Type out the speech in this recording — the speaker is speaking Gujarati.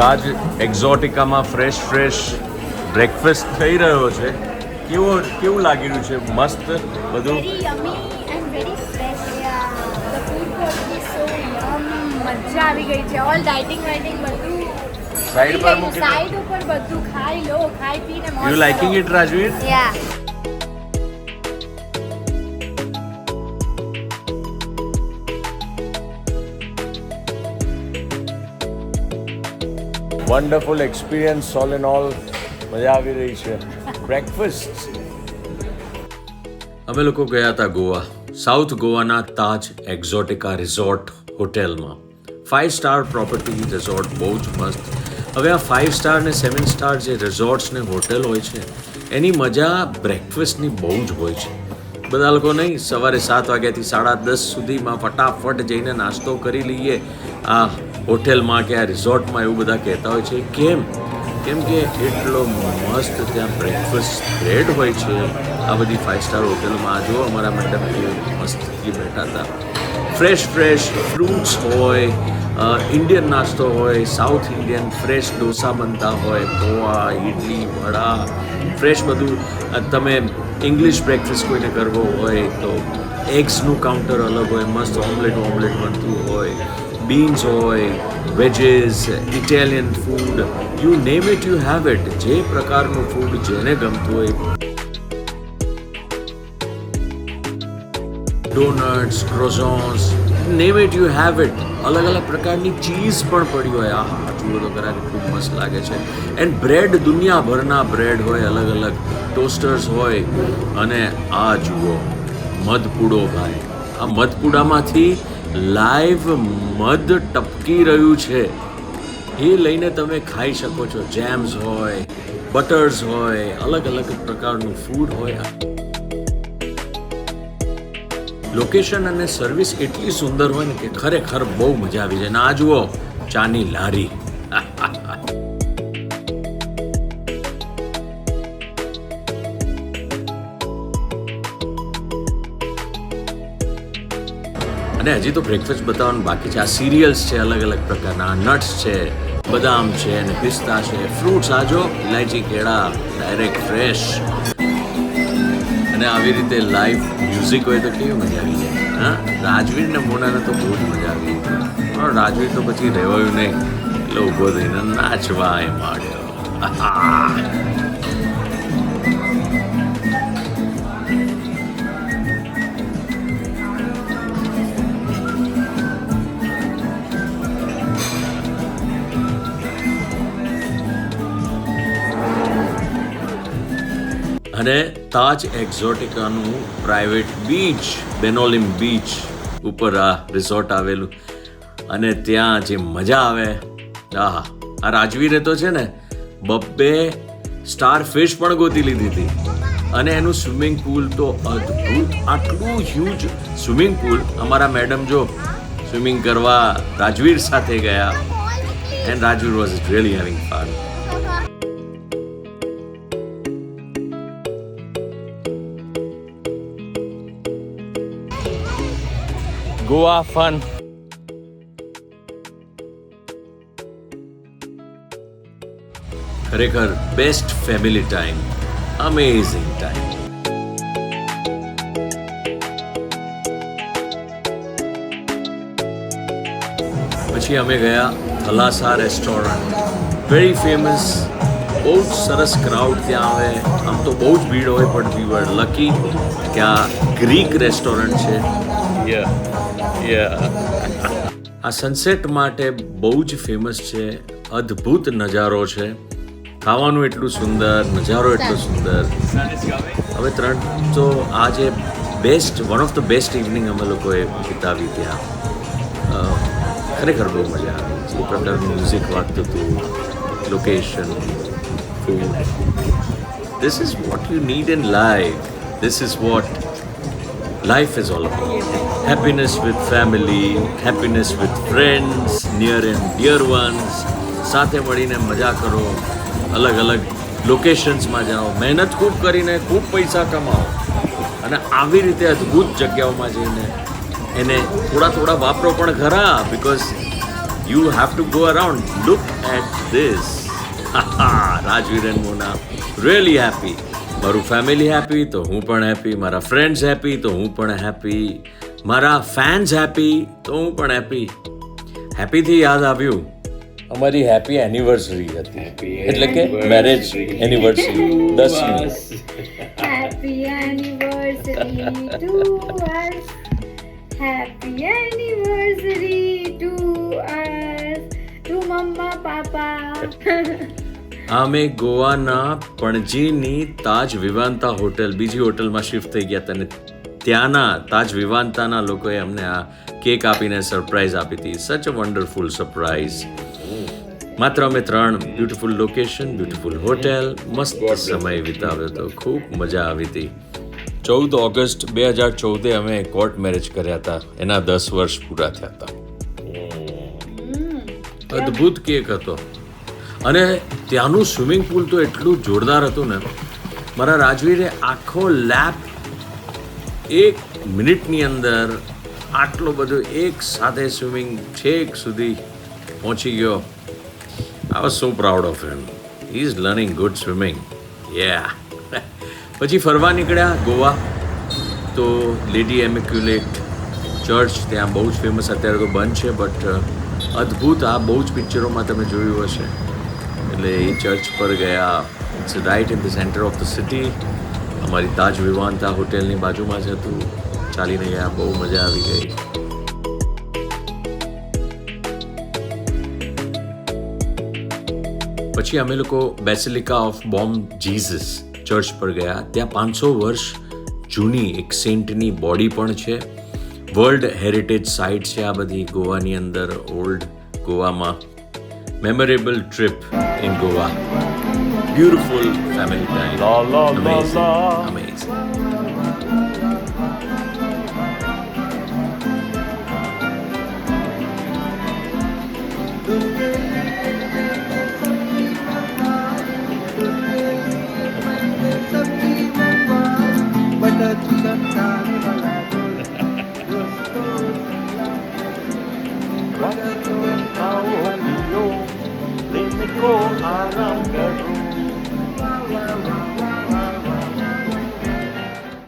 તાજ એક્ઝોટિકામાં ફ્રેશ ફ્રેશ બ્રેકફાસ્ટ થઈ રહ્યો છે. કેવો કેવું લાગી રહ્યું છે? મસ્ત બધું. મજા આવી ગઈ છે. ઓલ ડાઇટિંગ વાઇટિંગ સાઈડ પર મૂકી સાઈડ ઉપર બધું ખાઈ લો ખાઈ પીને you liking it Rajveer? Yeah wonderful experience all and all મજા આવી રહી છે. બ્રેકફાસ્ટ અમે લોકો ગયા હતા ગોવા. સાઉથ ગોવાના તાજ એક્ઝોટિકા રિઝોર્ટ હોટેલમાં ફાઇવ સ્ટાર પ્રોપર્ટી રિઝોર્ટ બહુ જ મસ્ત. હવે આ ફાઇવ સ્ટાર ને સેવન સ્ટાર જે રિઝોર્ટ્સ ને હોટેલ હોય છે, એની મજા બ્રેકફાસ્ટની બહુ જ હોય છે. બધા લોકો નહીં, સવારે સાત વાગ્યાથી સાડા દસ સુધીમાં ફટાફટ જઈને નાસ્તો કરી લઈએ. આ હોટેલમાં કે આ રિઝોર્ટમાં એવું બધા કહેતા હોય છે, કેમ? કેમ કે એટલો મસ્ત ત્યાં બ્રેકફાસ્ટ બ્રેડ હોય છે. આ બધી ફાઇવ સ્ટાર હોટેલમાં જો અમારા મેડમ એ મસ્તથી બેઠા હતા. ફ્રેશ ફ્રેશ ફ્રૂટ્સ હોય ઇન્ડિયન નાસ્તો હોય સાઉથ ઇન્ડિયન ફ્રેશ ડોસા બનતા હોય પોવા ઇડલી વડા ફ્રેશ બધું. તમે ઇંગ્લિશ બ્રેકફાસ્ટ કોઈને કરવો હોય તો એગ્સનું કાઉન્ટર અલગ હોય, મસ્ત ઓમલેટ ઓમલેટ બનતું હોય. બીન્સ હોય veggies Italian food you name it you have it જે પ્રકારનું ફૂડ જેને ગમતું હોય. Donuts croissants name it you have it અલગ અલગ પ્રકારની ચીઝ પણ પડી હોય. આહા, જુઓ તો ખરા ખૂબ મસ્ત લાગે છે. એન્ડ બ્રેડ દુનિયાભરના બ્રેડ હોય, અલગ અલગ ટોસ્ટર્સ હોય. અને આ જુઓ, મધપૂડો ભાઈ. આ મધપૂડામાંથી લાઈવ મધ ટપકી રહ્યું છે. એ લઈને તમે ખાઈ શકો છો. જેમ્સ હોય બટર્સ હોય, અલગ અલગ પ્રકારનું ફૂડ હોય. લોકેશન અને સર્વિસ એટલી સુંદર હોય ને કે ખરેખર બહુ મજા આવી જાય. ને આ જુઓ, ચાની લારી. અને હજી તો બ્રેકફાસ્ટ બતાવવાનું બાકી છે. આ સિરિયલ્સ છે, અલગ અલગ પ્રકારના. નટ્સ છે, બદામ છે અને પિસ્તા છે. ફ્રૂટ્સ આજો ઇલાયચી કેળા ડાયરેક્ટ ફ્રેશ અને આવી રીતે લાઈવ મ્યુઝિક હોય તો કેવી મજા આવી જાય? હા? રાજવીર ને મોનાને તો બહુ જ મજા આવી પણ રાજવીર તો પછી રહેવાયું નહીં. એટલે ઊભો થઈને નાચવા એ માંડ્યો અને તાજ એક્ઝોટિકાનું પ્રાઇવેટ બીચ, બેનોલિમ બીચ ઉપર આ રિસોર્ટ આવેલું. અને ત્યાં જે મજા આવે, આહા, આ રાજવીરે તો છે ને, બબ્બે સ્ટાર ફિશ પણ ગોતી લીધી હતી. અને એનું સ્વિમિંગ પુલ તો અદ્ભુત, આટલું હ્યુજ સ્વિમિંગ પુલ. અમારા મેડમ જો સ્વિમિંગ કરવા રાજવીર સાથે ગયા and Rajveer was really having fun Goa fun ખરેખર best family time amazing time પછી અમે ગયા થલાસા રેસ્ટોરન્ટ વેરી ફેમસ બહુ જ સરસ ક્રાઉડ ત્યાં આવે આમ તો બહુ જ ભીડ હોય પણ વી વર લકી ત્યાં ગ્રીક રેસ્ટોરન્ટ છે આ સનસેટ માટે બહુ જ ફેમસ છે, અદ્ભુત નજારો છે. ખાવાનું એટલું સુંદર, નજારો એટલો સુંદર. હવે ત્રણ તો આજે best one of the best evening અમે લોકોએ વિતાવી ત્યાં. ખરેખર બહુ મજા આવી. જે પ્રકારનું મ્યુઝિક વાગતું હતું location food this is what you need in life this is what Life is all about happiness with family, happiness with friends, near and dear ones. સાથે મળીને મજા કરો. અલગ અલગ લોકેશન્સમાં જાઓ. મહેનત ખૂબ કરીને ખૂબ પૈસા કમાઓ. અને આવી રીતે અદ્ભુત જગ્યાઓમાં જઈને એને થોડા થોડા વાપરો પણ ખરા because you have to go around look at this રાજવીરન Mona really happy મારું ફેમિલી હેપી તો હું પણ હેપી મારા ફ્રેન્ડ્સ હેપી તો હું પણ હેપી મારા ફેન્સ હેપી તો હું પણ હેપી હેપીથી યાદ આવ્યું? અમારી હેપી એનિવર્સરી હતી. એટલે કે મેરેજ એનિવર્સરી દસમી Happy anniversary to us. Happy anniversary to us. To Mama Papa. અમે ગોવાના પણજીની તાજ વિવાનતા હોટેલ બીજી હોટલમાં શિફ્ટ થઈ ગયા હતા અને ત્યાંના તાજ વિવાનતાના લોકોએ અમને આ કેક આપીને સરપ્રાઈઝ આપી હતી. સચ અ વન્ડરફુલ સરપ્રાઈઝ માત્ર અમે ત્રણ બ્યુટીફુલ લોકેશન બ્યુટિફુલ હોટેલ મસ્ત સમય વિતાવ્યો હતો. ખૂબ મજા આવી હતી. ચૌદ ઓગસ્ટ બે હજાર ચૌદે અમે કોર્ટ મેરેજ કર્યા હતા. એના દસ વર્ષ પૂરા થયા હતા. અદ્ભુત કેક હતો. અને ત્યાંનું સ્વિમિંગ પુલ તો એટલું જોરદાર હતું ને, મારા રાજવીરે આખો લેપ એક મિનિટની અંદર આટલો બધો એક સાથે સ્વિમિંગ છેક સુધી પહોંચી ગયો. I was so proud of him he is learning good swimming yeah પછી ફરવા નીકળ્યા ગોવા. તો લેડી એમિક્યુલેટ ચર્ચ, ત્યાં બહુ જ ફેમસ અત્યારે તો બંધ છે બટ અદ્ભુત આ બહુ જ પિક્ચરોમાં તમે જોયું હશે. એટલે એ ચર્ચ પર ગયા it's right in the centre of the city અમારી તાજ વિવાનતા હોટેલની બાજુમાં જ હતું ચાલીને ગયા બહુ મજા આવી ગઈ પછી અમે લોકો Basilica of Bom Jesus church પર ગયા ત્યાં પાંચસો વર્ષ જૂની એક સેન્ટની બોડી પણ છે વર્લ્ડ હેરિટેજ સાઇટ છે આ બધી ગોવાની અંદર ઓલ્ડ ગોવામાં memorable trip in Goa. Beautiful family time. La, la, amazing. La, amazing. Limit ko ang ang garo.